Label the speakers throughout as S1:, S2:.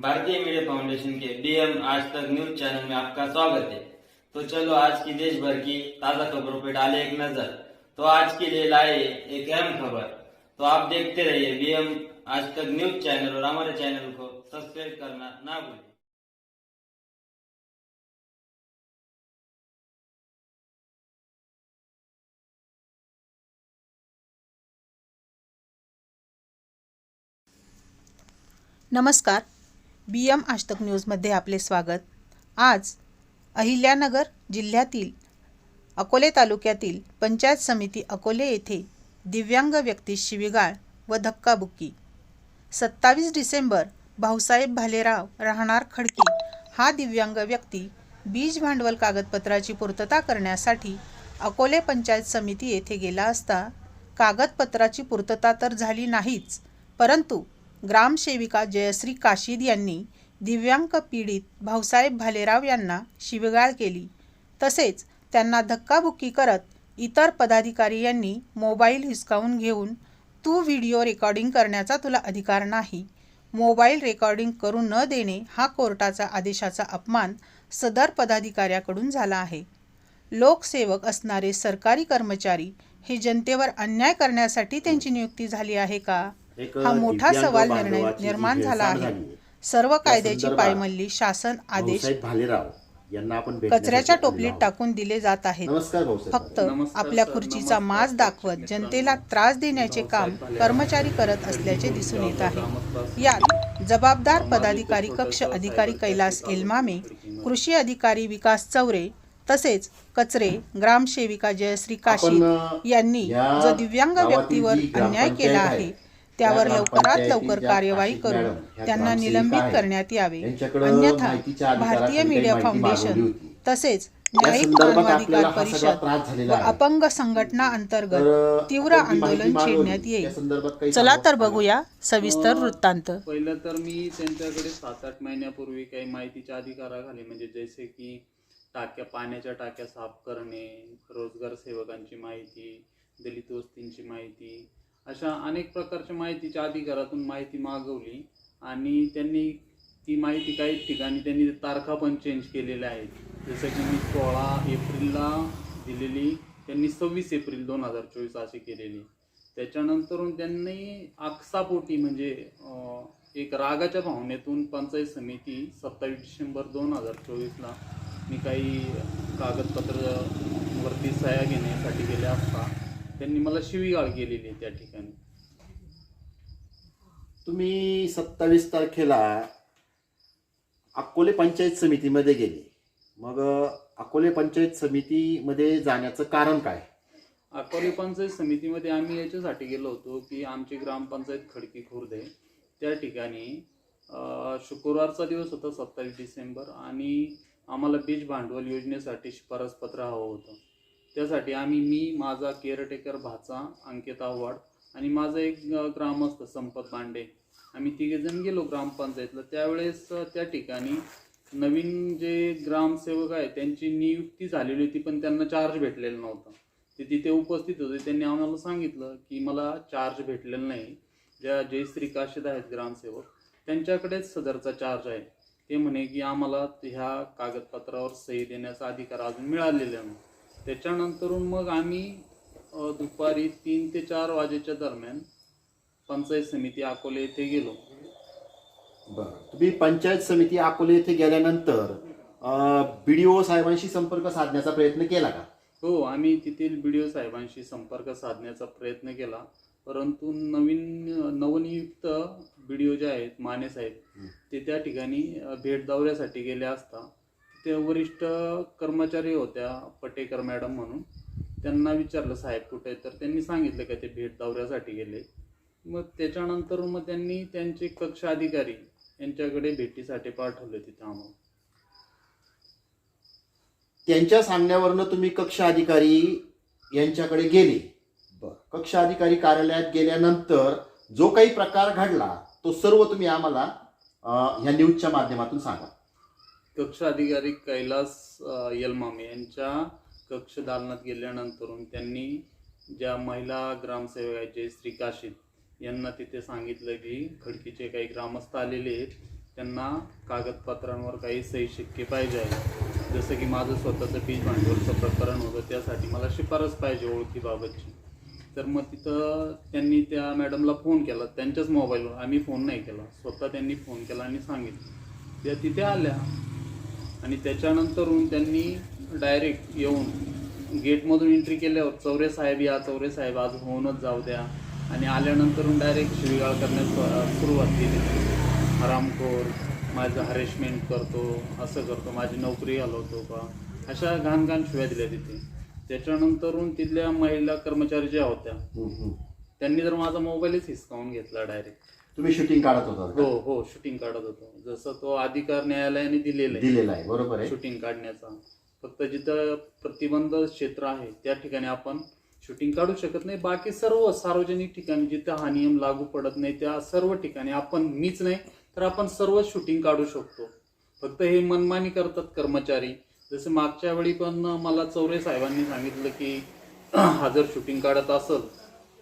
S1: भारतीय media foundation के DM आज तक न्यूज़ चैनल में आपका स्वागत है। तो चलो आज की देश भर की ताज़ा खबरों पर डाले एक नज़र। तो आज के लिए लाए एक अहम खबर। तो आप देखते रहिए डीएम आज तक न्यूज़ चैनल और हमारे चैनल को सब्सक्राइब करना ना भूलें।
S2: नमस्कार। बी एम आजतक न्यूजमध्ये आपले स्वागत. आज अहिल्यानगर जिल्ह्यातील अकोले तालुक्यातील पंचायत समिती अकोले येथे दिव्यांग व्यक्ती शिवीगाळ व धक्काबुक्की. सत्तावीस डिसेंबर भाऊसाहेब भालेराव राहणार खडकी हा दिव्यांग व्यक्ती बीज भांडवल कागदपत्राची पूर्तता करण्यासाठी अकोले पंचायत समिती येथे गेला असता कागदपत्राची पूर्तता तर झाली नाहीच परंतु ग्रामसेविका जयश्री काशीद यांनी दिव्यांग पीडित भाऊसाहेब भालेराव यांना शिवीगाळ केली. तसेच त्यांना धक्काबुक्की करत इतर पदाधिकारी यांनी मोबाईल हिसकावून घेऊन तू व्हिडिओ रेकॉर्डिंग करण्याचा तुला अधिकार नाही. मोबाईल रेकॉर्डिंग करू न देणे हा कोर्टाचा आदेशाचा अपमान सदर पदाधिकाऱ्याकडून झाला आहे. लोकसेवक असणारे सरकारी कर्मचारी हे जनतेवर अन्याय करण्यासाठी त्यांची नियुक्ती झाली आहे का? हा मोठा सवाल निर्णय निर्माण झाला आहे. सर्व कायद्याची पायमल्ली शासन आदेश
S3: यांना आपण
S2: कचऱ्याच्या टोपलीत. टाकून दिले जात आहेत. फक्त
S4: नमस्कार
S2: आपल्या खुर्चीचा माज दाखवत. जनतेला त्रास देण्याचे काम कर्मचारी करत असल्याचे दिसून येत आहे. यात जबाबदार पदाधिकारी कक्ष अधिकारी कैलास एलमामे कृषी अधिकारी विकास चौरे तसेच कचरे ग्रामसेविका जयश्री काशी यांनी जो दिव्यांग व्यक्तीवर अन्याय केला
S3: आहे
S2: त्यावर
S3: त्या
S2: लवकरात लवकर कार्यवाही करून त्यांना निलंबित. करण्यात यावे अन्यथा भारतीय मीडिया फाउंडेशन. तसेच न्यायिक मानवाधिकार परिषद व. अपंग संघटना
S3: तर,
S2: अंतर्गत तीव्र आंदोलन छेडण्यात येईल चला तर. बघूया सविस्तर वृत्तांत
S4: पहिलं तर मी त्यांच्याकडे सात आठ महिन्यापूर्वी काही माहितीच्या अधिकाराखाली म्हणजे जसे की टाक्या पाण्याच्या टाक्या साफ करणे रोजगार सेवकांची माहिती दलित वस्तींची माहिती अशा अनेक प्रकारच्या माहितीच्या अधिकारातून माहिती मागवली आणि त्यांनी ती माहिती काही ठिकाणी त्यांनी तारखा पण चेंज केलेल्या आहेत. जसं की मी सोळा एप्रिलला दिलेली त्यांनी सव्वीस एप्रिल दोन हजार चोवीस अशी केलेली. त्याच्यानंतरून त्यांनी आकसापोटी म्हणजे एक रागाच्या भावनेतून पंचायत समिती सत्तावीस डिसेंबर दोन हजार चोवीसला मी काही कागदपत्र वरती सह्या घेण्यासाठी गेले असता त्यांनी मला शिवीगाळ केलेली आहे त्या ठिकाणी.
S3: तुम्ही सत्तावीस तारखेला अकोले पंचायत समितीमध्ये गेले. मग अकोले पंचायत समितीमध्ये जाण्याचं कारण काय?
S4: अकोले पंचायत समितीमध्ये आम्ही याच्यासाठी गेलो होतो की आमची ग्रामपंचायत खडकी खुर्द आहे. त्या ठिकाणी अं, शुक्रवारचा दिवस होता सत्तावीस डिसेंबर आणि आम्हाला बीज भांडवल योजनेसाठी शिफारस पत्र हवं होतं. त्यासाठी आम्ही मी माझा केअरटेकर भाचा अंकित आव्हाड आणि माझा एक ग्रामस्थ संपत बांडे आम्ही तिघेजण गेलो ग्रामपंचायतला. त्यावेळेस त्या ठिकाणी नवीन जे ग्रामसेवक आहे त्यांची नियुक्ती झालेली होती पण त्यांना चार्ज भेटलेला नव्हता. ते तिथे उपस्थित होते. त्यांनी आम्हाला सांगितलं की मला चार्ज भेटलेला नाही. ज्या जयश्री काशीद आहेत ग्रामसेवक त्यांच्याकडेच सदरचा चार्ज आहे. ते म्हणे की आम्हाला ह्या कागदपत्रावर सही देण्याचा अधिकार अजून मिळालेला नाही. त्याच्यानंतरून मग आम्ही दुपारी तीन ते चार वाजेच्या दरम्यान पंचायत समिती अकोले येथे गेलो.
S3: बरं. तुम्ही पंचायत समिती अकोले येथे गेल्यानंतर बी डी ओ साहेबांशी संपर्क साधण्याचा प्रयत्न केला का?
S4: हो आम्ही तेथील बी डी ओ साहेबांशी संपर्क साधण्याचा प्रयत्न केला. परंतु नवीन नवनियुक्त बी डी ओ जे आहेत माने साहेब ते त्या ठिकाणी भेट दौऱ्यासाठी गेले असता. ते वरिष्ठ कर्मचारी होत्या पटेकर मॅडम म्हणून. त्यांना विचारलं साहेब कुठे? आहेत? तर त्यांनी सांगितलं का ते भेट दौऱ्यासाठी गेले. मग त्याच्यानंतर मग त्यांनी त्यांचे कक्ष अधिकारी यांच्याकडे भेटीसाठी पाठवले तिथे आम्हाला.
S3: त्यांच्या सांगण्यावरनं तुम्ही कक्ष अधिकारी यांच्याकडे गेले. कक्ष अधिकारी कार्यालयात गेल्यानंतर जो काही प्रकार घडला तो सर्व तुम्ही आम्हाला ह्या न्यूजच्या माध्यमातून सांगा.
S4: कक्ष अधिकारी कैलास यलमामे यांच्या कक्ष दालनात गेल्यानंतरून त्यांनी ज्या महिला ग्रामसेवक आहेत जयश्री काशीद यांना तिथे सांगितलं की खडकीचे काही ग्रामस्थ आलेले आहेत त्यांना कागदपत्रांवर काही सही शिक्के पाहिजे आहेत. जसं की माझं स्वतःचं बीज भांडवलचं प्रकरण होतं त्यासाठी मला शिफारस पाहिजे ओळखीबाबतची. तर मग तिथं त्यांनी त्या मॅडमला फोन केला त्यांच्याच मोबाईलवर. आम्ही फोन नाही केला स्वतः त्यांनी फोन केला आणि सांगितलं. त्या तिथे आल्या. आणि त्याच्यानंतरून त्यांनी डायरेक्ट येऊन गेटमधून एंट्री केल्यावर चौरे साहेब या चौरे साहेब आज होऊनच जाऊ द्या. आणि आल्यानंतरून डायरेक्ट शिवीगाळ करण्यास सुरुवात केली. हरामखोर माझं हरेसमेंट करतो असं करतो माझी नोकरी घालवतो का? अशा घाण घाण शिव्या दिल्या तिथे. त्याच्यानंतरून तिथल्या महिला कर्मचारी ज्या होत्या. त्यांनी तर माझा मोबाईलच हिसकावून घेतला डायरेक्ट
S3: तुम्ही शूटिंग काढत होता
S4: हो? हो शूटिंग काढत होतो. जसं तो अधिकार न्यायालयाने दिलेला आहे.
S3: दिलेला आहे बरोबर आहे.
S4: शूटिंग काढण्याचा. फक्त जिथं प्रतिबंध क्षेत्र आहे त्या ठिकाणी आपण शूटिंग काढू शकत नाही. बाकी सर्व सार्वजनिक ठिकाणी जिथं हा नियम लागू पडत नाही त्या सर्व ठिकाणी आपण मीच नाही तर आपण सर्व शूटिंग काढू शकतो. फक्त हे मनमानी करतात कर्मचारी. जसं मागच्या वेळी पण मला चौरे साहेबांनी सांगितलं की हा जर शूटिंग काढत असल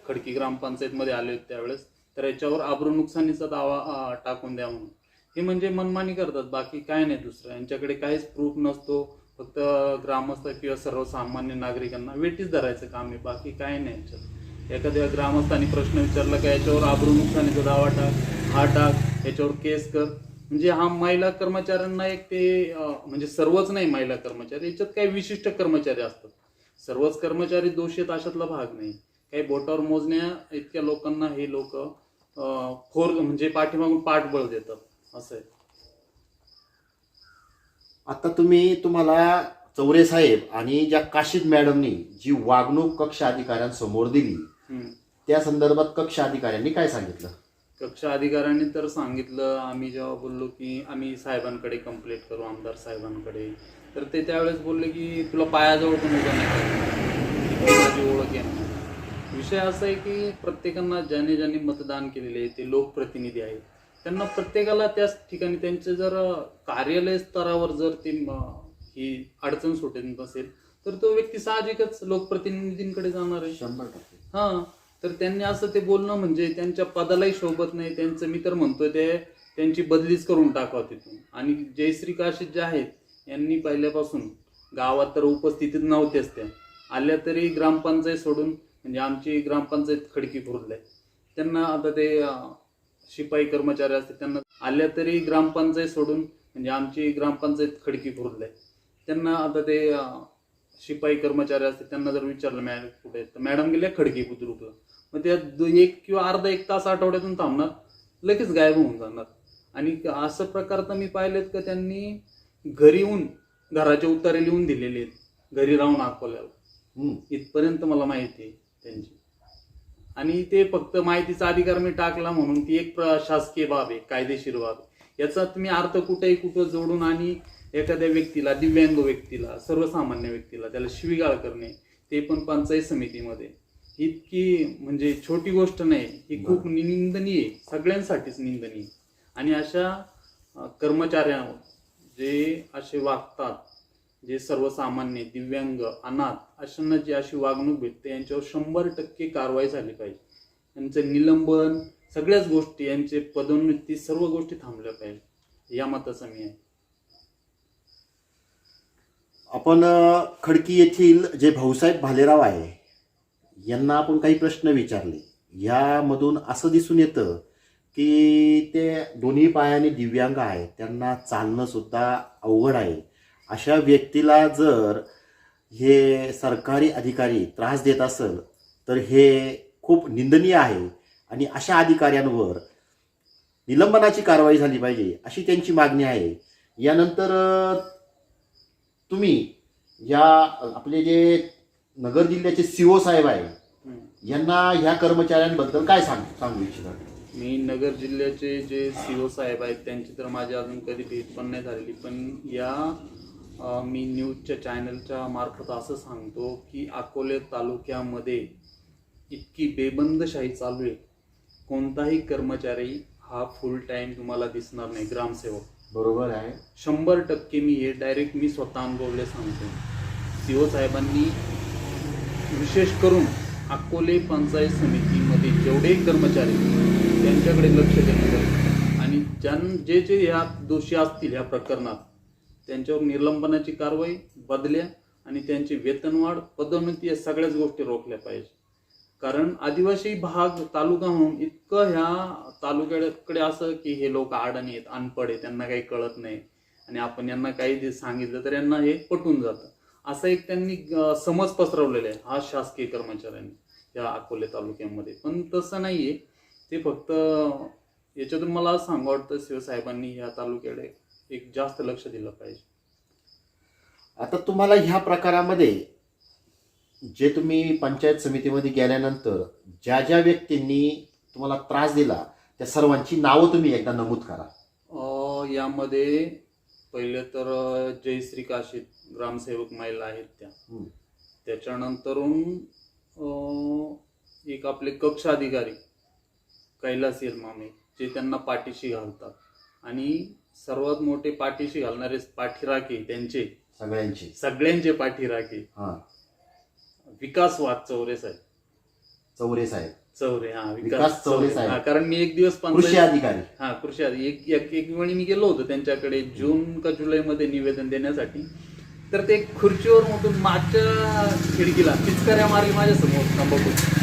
S4: खडकी ग्रामपंचायतमध्ये आले होते त्यावेळेस तर याच्यावर आबरू नुकसानीचा दावा टाकून द्या म्हणून. हे म्हणजे मनमानी करतात बाकी काय नाही दुसरं. यांच्याकडे काहीच प्रूफ नसतो. फक्त ग्रामस्थ किंवा सर्वसामान्य नागरिकांना वेटीच धरायचं काम आहे बाकी काय नाही याच्यात. एखाद्या ग्रामस्थांनी प्रश्न विचारला का याच्यावर आबरू नुकसानीचा दावा टाक हा टाक याच्यावर केस कर. म्हणजे हा महिला कर्मचाऱ्यांना एक ते म्हणजे सर्वच नाही महिला कर्मचारी याच्यात काही विशिष्ट कर्मचारी असतात. सर्वच कर्मचारी दोषी आहेत अशातला भाग नाही. काही बोटावर मोजण्या इतक्या लोकांना हे लोक फोर म्हणजे पाठीमागून पाठबळ देतात असं आहे
S3: आता तुम्ही तुम्हाला चौरे साहेब आणि ज्या काशीद मॅडमनी जी वागणूक कक्ष अधिकाऱ्यांसमोर दिली
S4: हम्म.
S3: त्या संदर्भात कक्ष अधिकाऱ्यांनी काय सांगितलं
S4: कक्ष अधिकाऱ्यांनी तर सांगितलं आम्ही जेव्हा बोललो की आम्ही साहेबांकडे कंप्लेंट करू आमदार साहेबांकडे तर ते त्यावेळेस बोलले की तुला पायाजवळ पण उभं नाही. विषय असा आहे की प्रत्येकांना ज्याने ज्याने मतदान केलेले आहे ते लोकप्रतिनिधी आहेत. त्यांना प्रत्येकाला त्याच ठिकाणी त्यांचे जर कार्यालय स्तरावर जर ते ही अडचण सुटत नसेल तर तो व्यक्ती साहजिकच लोकप्रतिनिधींकडे जाणार आहे.
S3: शंभर टक्के.
S4: हा तर त्यांनी असं ते बोलणं म्हणजे त्यांच्या पदालाही शोभत नाही त्यांचं मी तर म्हणतोय ते त्यांची बदलीच करून टाकावं तिथून. आणि जयश्री काशीद जे आहेत यांनी पहिल्यापासून गावात तर उपस्थितीत नव्हत्याच त्या. आल्या तरी ग्रामपंचायत सोडून म्हणजे आमची ग्रामपंचायत खडकी खुर्द आहे त्यांना आता ते शिपाई कर्मचारी असते त्यांना आल्या तरी ग्रामपंचायत सोडून म्हणजे आमची ग्रामपंचायत खडकी खुर्द आहे त्यांना आता ते शिपाई कर्मचारी असते त्यांना जर विचारलं मॅडम कुठे? तर मॅडम गेल्या खडकी बुद्रुकला मग त्या दो- एक किंवा अर्धा एक तास आठवड्यातून थांबणार. लगेच गायब होऊन जाणार. आणि असं प्रकार तर मी पाहिलेत का त्यांनी घरी येऊन घराचे उतारे लिहून दिलेले आहेत. घरी राहून अकोल्याला. इथपर्यंत मला माहिती आहे. त्यांची. आणि ते फक्त माहितीचा अधिकार मी टाकला म्हणून ती एक प्र- शासकीय बाब आहे कायदेशीर बाब आहे. याचा तुम्ही अर्थ कुठेही कुठं जोडून आणि एखाद्या व्यक्तीला दिव्यांग व्यक्तीला सर्वसामान्य व्यक्तीला त्याला शिवीगाळ करणे ते पण पंचायत समितीमध्ये. इतकी म्हणजे छोटी गोष्ट नाही ही खूप निंदनीय सगळ्यांसाठीच निंदनीय. आणि अशा कर्मचाऱ्यांवर जे असे वागतात जे सर्वसामान्य दिव्यांग अनाथ अशांना जी अशी वागणूक भेटते यांच्यावर शंभर टक्के कारवाई झाली पाहिजे. यांचं निलंबन सगळ्याच गोष्टी यांचे पदोन्नती सर्व गोष्टी थांबल्या पाहिजे. या मताचा मी आहे.
S3: आपण खडकी येथील जे भाऊसाहेब भालेराव आहे यांना आपण काही प्रश्न विचारले. यामधून असं दिसून येतं की ते दोन्ही पायाने दिव्यांग आहेत. त्यांना चालणं सुद्धा अवघड आहे. अशा व्यक्तीला जर हे सरकारी अधिकारी त्रास देत असेल तर हे खूप निंदनीय आहे. आणि अशा अधिकाऱ्यांवर निलंबनाची कारवाई झाली पाहिजे अशी त्यांची मागणी आहे. यानंतर तुम्ही या आपले जे नगर जिल्ह्याचे सीओ साहेब आहे. यांना ह्या कर्मचाऱ्यांबद्दल काय सांग सांगू इच्छिता?
S4: मी नगर जिल्ह्याचे जे सी ओ साहेब आहेत त्यांची तर माझी अजून कधी भेट पण नाही झालेली पण या मी न्यूजच्या चॅनलच्या मार्फत असं सांगतो की अकोले तालुक्यामध्ये इतकी बेबंदशाही चालू आहे. कोणताही कर्मचारी हा फुल टाइम तुम्हाला दिसणार नाही ग्रामसेवक.
S3: बरोबर आहे.
S4: शंभर टक्के मी हे डायरेक्ट मी स्वतः अनुभवले सांगतो. सी ओ साहेबांनी विशेष करून अकोले पंचायत समितीमध्ये जेवढे कर्मचारी त्यांच्याकडे लक्ष देणं गरजेचं आहे. आणि ज्यां जे जे या दोषी असतील या प्रकरणात त्यांच्यावर निलंबनाची कारवाई बदल्या आणि त्यांची वेतनवाढ पदोन्नती या सगळ्याच गोष्टी रोखल्या पाहिजे. कारण आदिवासी भाग तालुका म्हणून इतकं ह्या तालुक्याकडे असं की हे लोक आडाणी आहेत अनपड आहे त्यांना काही कळत नाही. आणि आपण यांना काही जे सांगितलं तर यांना हे पटून जातं. असं एक त्यांनी समज पसरवलेला आहे हा शासकीय कर्मचाऱ्यांनी या अकोले तालुक्यामध्ये. पण तसं नाहीये. ते फक्त याच्यातून मला असं वाटतं शिवसाहेबांनी या तालुक्याकडे एक जास्त लक्ष दिलं पाहिजे.
S3: आता तुम्हाला ह्या प्रकारामध्ये जे तुम्ही पंचायत समितीमध्ये गेल्यानंतर ज्या ज्या व्यक्तींनी तुम्हाला त्रास दिला त्या सर्वांची नावं तुम्ही एकदा नमूद करा.
S4: अं, यामध्ये पहिले तर अं, जयश्री काशीत ग्रामसेवक महिला आहेत त्या.
S3: हम्म.
S4: त्याच्यानंतरून अं, एक आपले कक्ष अधिकारी कैलास मामे जे त्यांना पाठीशी घालतात. आणि सर्वात मोठे पाठीशी घालणारे पाठीराखे त्यांचे.
S3: सगळ्यांची.
S4: सगळ्यांचे पाठीराखे.
S3: हा.
S4: विकास वाघ चौरे साहेब.
S3: चौरे साहेब.
S4: चौरे हा
S3: विकास चौरे साहेब.
S4: हा, कारण मी एक दिवस
S3: कृषी
S4: पंचायत
S3: अधिकारी.
S4: हा कृषी अधिकारी एक एक एक वेळी मी गेलो होतो त्यांच्याकडे जून का जुलैमध्ये निवेदन देण्यासाठी. तर ते खुर्चीवर उठून मागच्या खिडकीला पिचकाऱ्या मारली माझ्यासमोर तंबाखू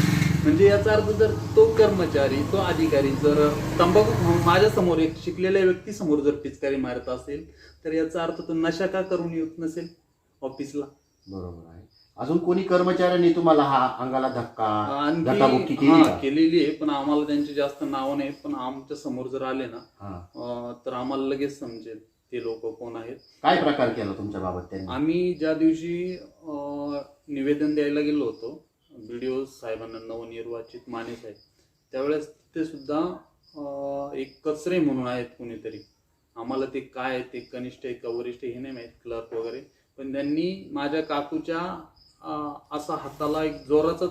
S4: म्हणजे याचा अर्थ जर तो कर्मचारी तो अधिकारी जर तंबाखू माझ्यासमोर एक शिकलेल्या व्यक्ती समोर जर पिचकारी मारत असेल तर याचा अर्थ तो नशा का करून येत नसेल ऑफिसला?
S3: बरोबर आहे. अजून कोणी कर्मचाऱ्यांनी तुम्हाला हा अंगाला धक्का धक्काबुक्की
S4: आणखी
S3: केली
S4: हा,
S3: का?
S4: केलेली आहे पण आम्हाला त्यांची जास्त नावं नाहीत पण आमच्यासमोर जर आले ना
S3: हा.
S4: अं, तर आम्हाला लगेच समजेल ते लोक कोण आहेत.
S3: काय प्रकार केला तुमच्या बाबत त्यांनी?
S4: आम्ही ज्या दिवशी अं, निवेदन द्यायला गेलो होतो बीडीओ साहेबांना नवनिर्वाचित माने साहेब त्यावेळेस ते सुद्धा एक कचरे म्हणून आहेत कुणीतरी. आम्हाला ते काय आहे, ते कनिष्ठ आहे का वरिष्ठ हे नाही माहीत क्लर्क वगैरे. पण त्यांनी माझ्या काकूच्या असा हाताला एक जोराचा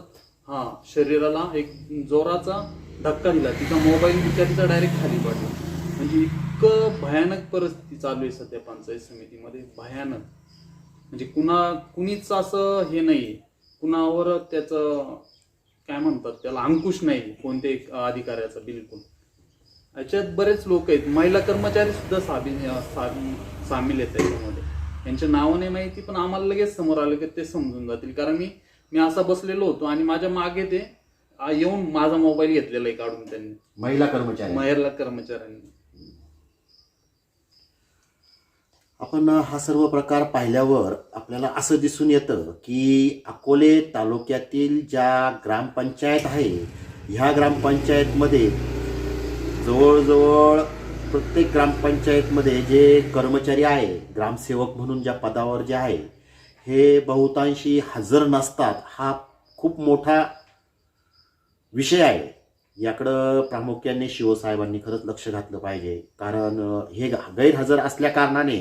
S4: हा शरीराला एक जोराचा धक्का दिला. तिचा मोबाईल बिचारीचा डायरेक्ट खाली पडला. म्हणजे इतकं भयानक परिस्थिती चालू आहे सध्या पंचायत समितीमध्ये. भयानक. म्हणजे कुणा कुणीच असं हे नाही आहे कुणावर त्याचं काय म्हणतात त्याला अंकुश नाही कोणत्याही अधिकाऱ्याचा बिलकुल. याच्यात बरेच लोक आहेत. महिला कर्मचारी सुद्धा सामील आहेत त्याच्यामध्ये. यांच्या नावं नाही माहिती पण आम्हाला लगेच समोर आलं की ते समजून जातील. कारण मी मी असा बसलेलो होतो आणि माझ्या मागे ते येऊन माझा मोबाईल घेतलेला आहे काढून त्यांनी.
S3: महिला कर्मचारी.
S4: महिला कर्मचाऱ्यांनी.
S3: आपण हा सर्व प्रकार पाहिल्यावर आपल्याला असं दिसून येतं की अकोले तालुक्यातील ज्या ग्रामपंचायत आहे ह्या ग्रामपंचायतमध्ये जवळजवळ प्रत्येक ग्रामपंचायतमध्ये जे कर्मचारी आहे ग्रामसेवक म्हणून ज्या पदावर जे आहे हे बहुतांशी हजर नसतात. हा खूप मोठा विषय आहे. याकडं प्रामुख्याने शिवसाहेबांनी खरंच लक्ष घातलं पाहिजे. कारण हे गैरहजर असल्या कारणाने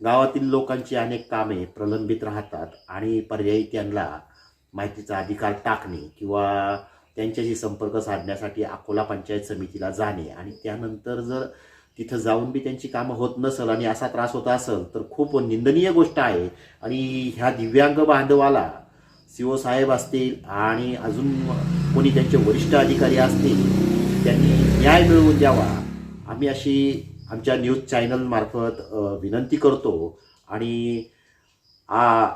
S3: गावातील लोकांची अनेक कामे प्रलंबित राहतात आणि पर्यायी त्यांना माहितीचा अधिकार टाकणे किंवा त्यांच्याशी संपर्क साधण्यासाठी अकोला पंचायत समितीला जाणे आणि त्यानंतर जर तिथं जाऊन बी त्यांची कामं होत नसेल आणि असा त्रास होत असेल तर खूप निंदनीय गोष्ट आहे. आणि ह्या दिव्यांग बांधवाला सीओ साहेब असतील आणि अजून कोणी त्यांचे वरिष्ठ अधिकारी असतील त्यांनी न्याय मिळवून द्यावा. आम्ही अशी आमच्या न्यूज चॅनलमार्फत विनंती करतो आणि आ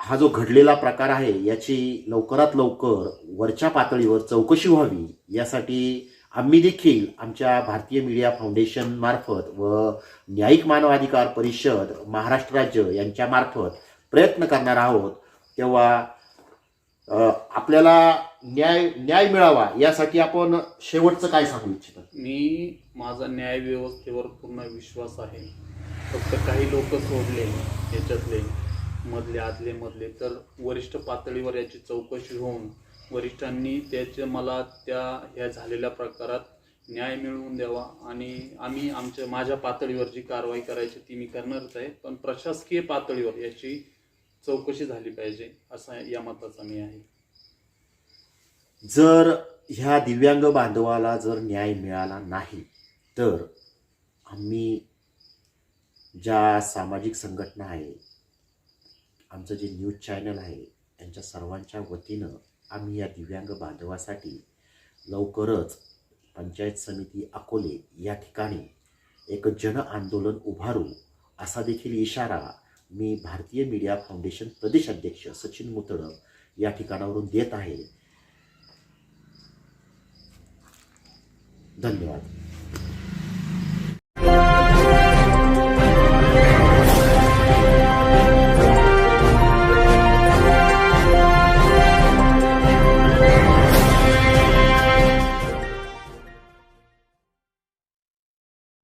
S3: हा जो घडलेला प्रकार आहे याची लवकरात लवकर वरच्या पातळीवर चौकशी व्हावी. यासाठी आम्ही देखील आमच्या भारतीय मीडिया फाउंडेशन मार्फत व न्यायिक मानवाधिकार परिषद महाराष्ट्र राज्य यांच्यामार्फत प्रयत्न करणार आहोत. तेव्हा आपल्याला न्याय न्याय मिळावा यासाठी आपण शेवटचं काय सांगू इच्छिता?
S4: मी माझा न्याय व्यवस्थेवर पूर्ण विश्वास आहे. फक्त काही लोक सोडले याच्यातले मधले आदले मधले तर वरिष्ठ पातळीवर याची चौकशी होऊन वरिष्ठांनी त्याचे मला त्या ह्या झालेल्या प्रकारात न्याय मिळवून द्यावा आणि आम्ही आमच्या माझ्या पातळीवर जी कारवाई करायची ती मी करणारच आहे. पण प्रशासकीय पातळीवर याची चौकशी झाली पाहिजे असा या मताचा मी आहे.
S3: जर ह्या दिव्यांग बांधवाला जर न्याय मिळाला नाही तर आम्ही ज्या सामाजिक संघटना आहे आमचं जे न्यूज चॅनल आहे यांच्या सर्वांच्या वतीनं आम्ही या दिव्यांग बांधवासाठी लवकरच पंचायत समिती अकोले या ठिकाणी एक जन आंदोलन उभारू असा देखील इशारा मी भारतीय मीडिया फाउंडेशन प्रदेश अध्यक्ष सचिन मुतडक या ठिकाणावरून देत आहे. धन्यवाद.